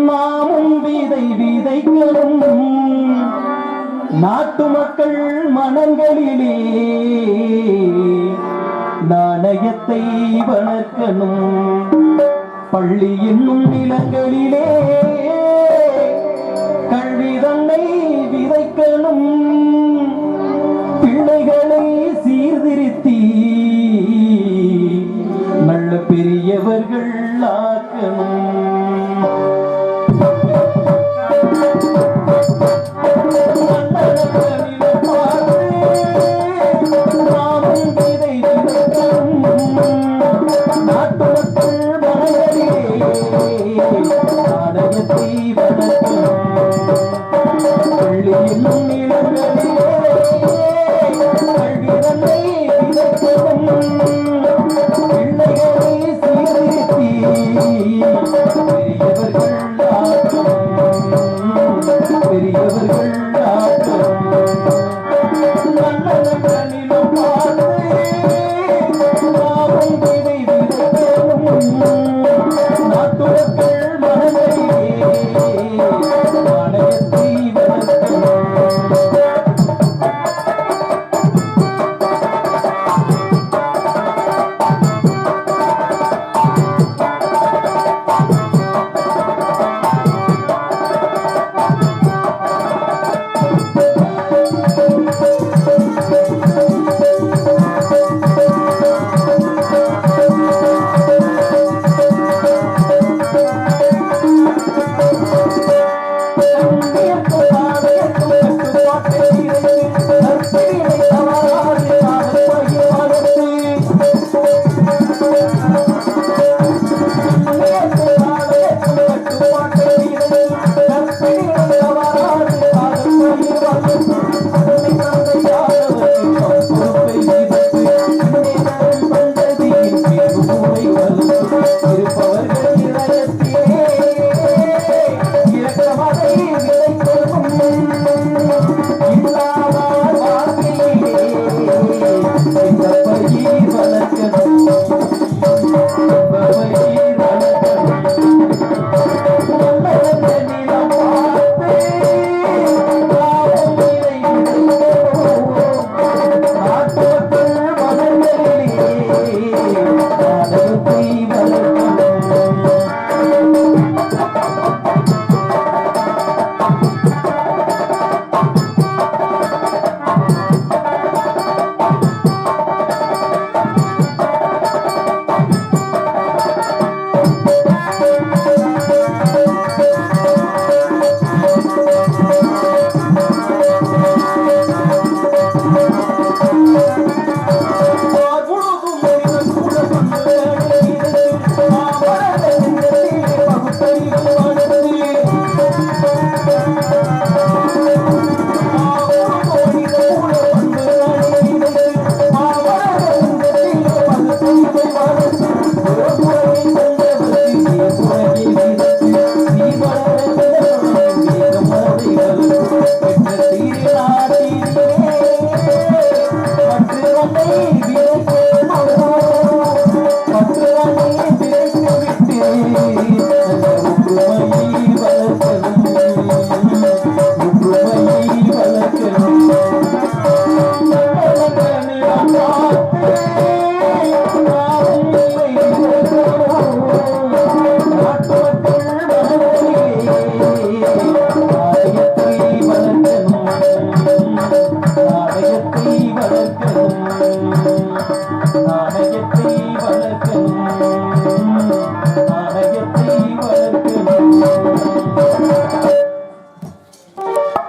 நாமும் விதை விதைக்கிறோம் நாட்டு மக்கள் மனங்களிலே நாணயத்தை வளர்க்கணும். பள்ளி என்னும் நிலங்களிலே கல்வி தன்னை விதைக்கணும். நாணயத்தை